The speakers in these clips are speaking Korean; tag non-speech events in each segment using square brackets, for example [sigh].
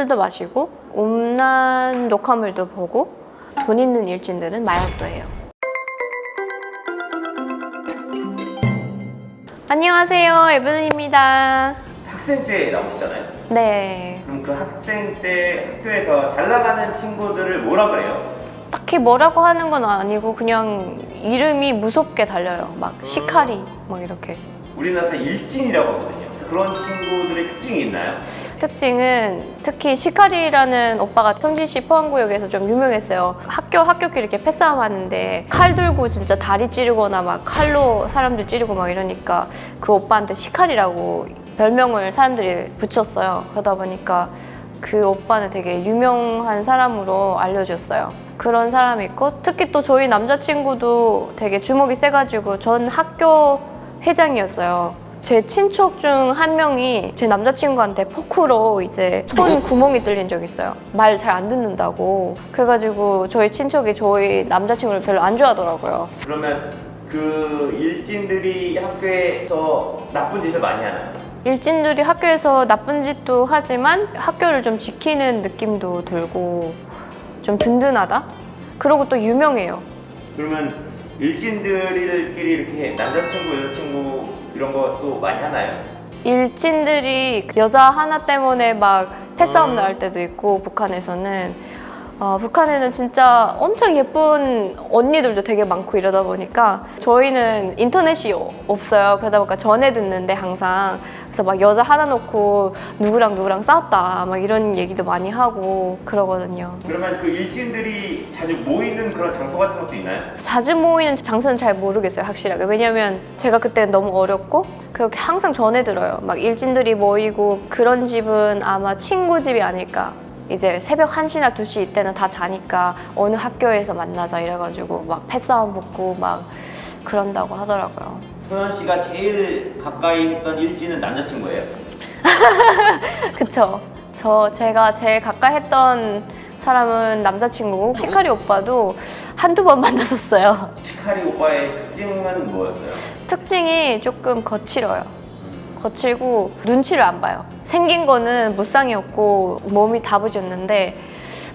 술도 마시고 음란 녹화물도 보고 돈 있는 일진들은 마약도 해요. 안녕하세요, 에블린입니다. 학생 때 나오셨잖아요. 네, 그럼 그 학생 때 학교에서 잘 나가는 친구들을 뭐라 그래요? 딱히 뭐라고 하는 건 아니고 그냥 이름이 무섭게 달려요. 막 시카리, 막 이렇게. 우리나라에서 일진이라고 하거든요. 그런 친구들의 특징이 있나요? 특징은 특히 시카리라는 오빠가 평진시 포항구역에서 좀 유명했어요. 학교 학교끼리 이렇게 패싸움 하는데 칼 들고 진짜 다리 찌르거나 막 칼로 사람들 찌르고 막 이러니까 그 오빠한테 시카리라고 별명을 사람들이 붙였어요. 그러다 보니까 그 오빠는 되게 유명한 사람으로 알려졌어요. 그런 사람이 있고 특히 또 저희 남자친구도 되게 주먹이 세가지고 전 학교 회장이었어요. 제 친척 중 한 명이 제 남자친구한테 포크로 이제 손 구멍이 뚫린 적 있어요. 말 잘 안 듣는다고. 그래가지고 저희 친척이 저희 남자친구를 별로 안 좋아하더라고요. 그러면 그 일진들이 학교에서 나쁜 짓을 많이 하나요? 일진들이 학교에서 나쁜 짓도 하지만 학교를 좀 지키는 느낌도 들고 좀 든든하다? 그리고 또 유명해요. 그러면 일진들끼리 이렇게 남자친구, 여자친구 이런 것도 많이 하나요? 일진들이 여자 하나 때문에 막 패싸움 날 때도 있고 북한에서는 어, 북한에는 진짜 엄청 예쁜 언니들도 되게 많고 이러다 보니까 저희는 인터넷이 어- 없어요. 그러다 보니까 전해 듣는데 항상 그래서 막 여자 하나 놓고 누구랑 누구랑 싸웠다 막 이런 얘기도 많이 하고 그러거든요. 그러면 그 일진들이 자주 모이는 그런 장소 같은 것도 있나요? 자주 모이는 장소는 잘 모르겠어요, 확실하게. 왜냐면 제가 그때 너무 어렸고, 그렇게 항상 전해 들어요. 막 일진들이 모이고, 그런 집은 아마 친구 집이 아닐까. 이제 새벽 1시나 2시 이때는 다 자니까 어느 학교에서 만나자 이래가지고 막 패싸움 붙고 막 그런다고 하더라고요. 소연 씨가 제일 가까이 했던 일진은 남자친구예요? [laughs] 그쵸. 저, 제가 제일 가까이 했던 사람은 남자친구고, 시카리 오빠도 한두 번 [laughs] 만났었어요. 시카리 오빠의 특징은 뭐였어요? 특징이 조금 거칠어요. 거칠고 눈치를 안 봐요. 생긴 거는 무쌍이었고 몸이 다부졌는데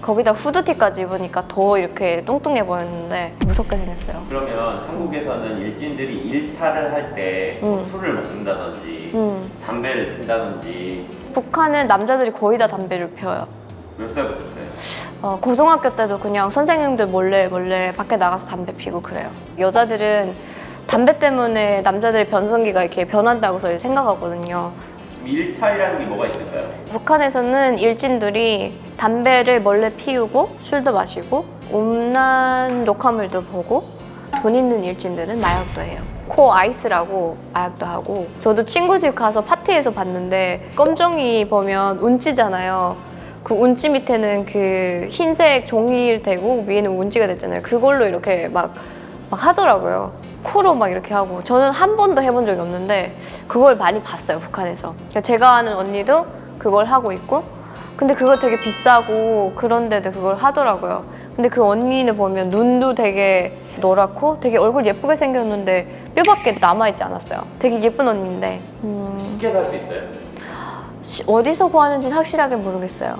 거기다 후드티까지 입으니까 더 이렇게 뚱뚱해 보였는데 무섭게 생겼어요. 그러면 한국에서는 일진들이 일탈을 할 때 음. 술을 먹는다든지 음. 담배를 핀다든지 북한은 남자들이 거의 다 담배를 펴요. 몇 살부터 폈어요? 어, 고등학교 때도 그냥 선생님들 몰래 몰래 밖에 나가서 담배 피고 그래요. 여자들은 담배 때문에 남자들의 변성기가 이렇게 변한다고 저희 생각하거든요. 일탈이라는 게 뭐가 있을까요? 북한에서는 일진들이 담배를 몰래 피우고 술도 마시고 음란 녹화물도 보고 돈 있는 일진들은 마약도 해요. 코 아이스라고 마약도 하고 저도 친구 집 가서 파티에서 봤는데 검정이 보면 운찌잖아요. 그 운찌 밑에는 그 흰색 종이를 대고 위에는 운찌가 됐잖아요. 그걸로 이렇게 막, 막 하더라고요. 코로 막 이렇게 하고 저는 한 번도 해본 적이 없는데 그걸 많이 봤어요 북한에서. 그러니까 제가 아는 언니도 그걸 하고 있고 근데 그거 되게 비싸고 그런데도 그걸 하더라고요. 근데 그 언니는 보면 눈도 되게 노랗고 되게 얼굴 예쁘게 생겼는데 뼈밖에 남아있지 않았어요. 되게 예쁜 언니인데. 음, 쉽게 살 수 있어요? 시- 어디서 구하는지는 확실하게 모르겠어요.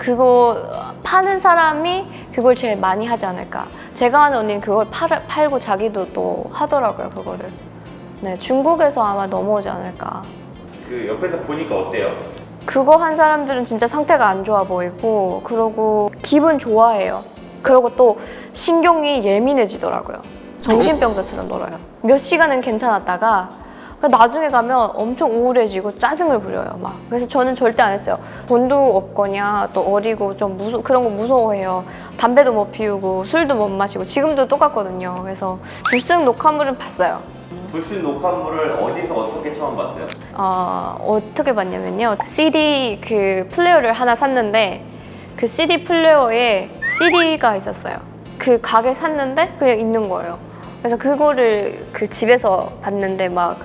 그거 파는 사람이 그걸 제일 많이 하지 않을까. 제가 아는 언니는 그걸 팔, 팔고 자기도 또 하더라고요, 그거를. 네, 중국에서 아마 넘어오지 않을까. 그 옆에서 보니까 어때요? 그거 한 사람들은 진짜 상태가 안 좋아 보이고, 그러고 기분 좋아해요. 그리고 또 신경이 예민해지더라고요. 정신병자처럼 놀아요. 몇 시간은 괜찮았다가 그 나중에 가면 엄청 우울해지고 짜증을 부려요, 막. 그래서 저는 절대 안 했어요. 돈도 없거냐, 또 어리고 좀 무서 그런 거 무서워해요. 담배도 못 피우고 술도 못 마시고 지금도 똑같거든요. 그래서 불승 녹화물은 봤어요. 불순 녹화물을 어디서 어떻게 처음 봤어요? 어, 어떻게 봤냐면요. CD 그 플레이어를 하나 샀는데 그 CD 플레이어에 CD가 있었어요. 그 가게 샀는데 그냥 있는 거예요. 그래서 그거를 그 집에서 봤는데 막,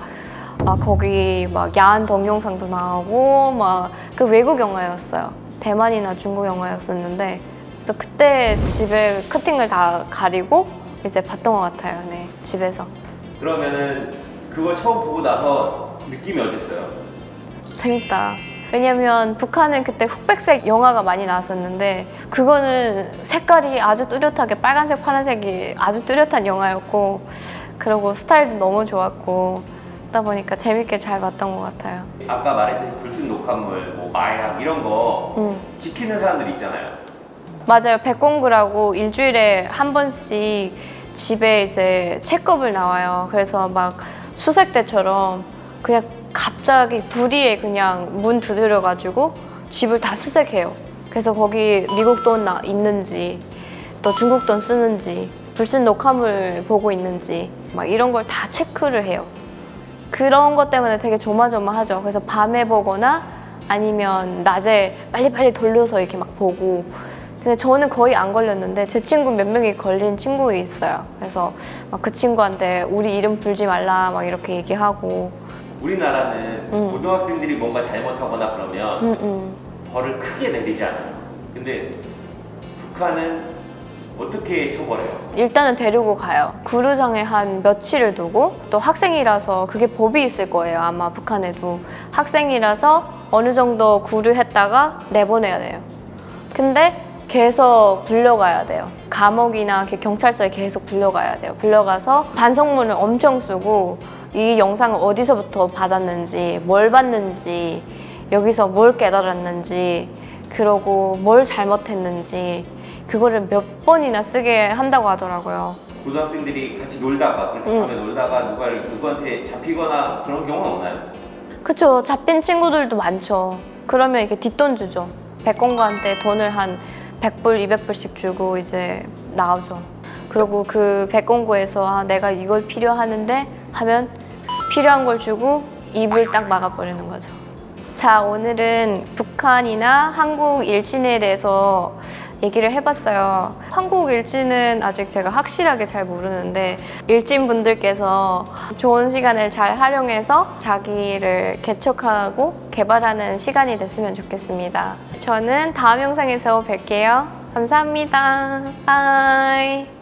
막 거기 막 야한 동영상도 나오고 막 그 외국 영화였어요. 대만이나 중국 영화였었는데 그래서 그때 집에 커팅을 다 가리고 이제 봤던 것 같아요. 네, 집에서. 그러면은 그걸 처음 보고 나서 느낌이 어땠어요? 재밌다. 왜냐면 북한은 그때 흑백색 영화가 많이 나왔었는데 그거는 색깔이 아주 뚜렷하게 빨간색, 파란색이 아주 뚜렷한 영화였고 그리고 스타일도 너무 좋았고 그러다 보니까 재밌게 잘 봤던 것 같아요. 아까 말했던 불순 녹화물, 뭐 마약 이런 거 음. 지키는 사람들 있잖아요. 맞아요. 백공구라고 일주일에 한 번씩 집에 이제 체크업을 나와요. 그래서 막 수색 때처럼 그냥 갑자기 불의에 그냥 문 두드려가지고 집을 다 수색해요. 그래서 거기 미국 돈 나- 있는지 또 중국 돈 쓰는지 불신 녹화물 보고 있는지 막 이런 걸 다 체크를 해요. 그런 것 때문에 되게 조마조마하죠. 그래서 밤에 보거나 아니면 낮에 빨리빨리 돌려서 이렇게 막 보고. 근데 저는 거의 안 걸렸는데 제 친구 몇 명이 걸린 친구 있어요. 그래서 막 그 친구한테 우리 이름 불지 말라 막 이렇게 얘기하고. 우리나라는 음. 고등학생들이 뭔가 잘못하거나 그러면 음, 음. 벌을 크게 내리지 않아요. 근데 북한은 어떻게 처벌해요? 일단은 데리고 가요. 구루장에 한 며칠을 두고 또 학생이라서 그게 법이 있을 거예요. 아마 북한에도 학생이라서 어느 정도 구류했다가 내보내야 돼요. 근데 계속 불려가야 돼요. 감옥이나 경찰서에 계속 불려가야 돼요. 불려가서 반성문을 엄청 쓰고 이 영상을 어디서부터 받았는지, 뭘 봤는지, 여기서 뭘 깨달았는지, 그러고 뭘 잘못했는지 그거를 몇 번이나 쓰게 한다고 하더라고요. 고등학생들이 같이 놀다가 그렇게 음. 밤에 놀다가 누가 누구한테 잡히거나 그런 경우는 없나요? 그쵸. 잡힌 친구들도 많죠. 그러면 이게 뒷돈 주죠. 백공가한테 돈을 한 100불, 200불씩 주고 이제 나오죠. 그리고 그 백공고에서 아, 내가 이걸 필요하는데 하면 필요한 걸 주고 입을 딱 막아버리는 거죠. 자, 오늘은 북한이나 한국 일진에 대해서 얘기를 해봤어요. 한국 일진은 아직 제가 확실하게 잘 모르는데 일진 분들께서 좋은 시간을 잘 활용해서 자기를 개척하고 개발하는 시간이 됐으면 좋겠습니다. 저는 다음 영상에서 뵐게요. 감사합니다. 바이.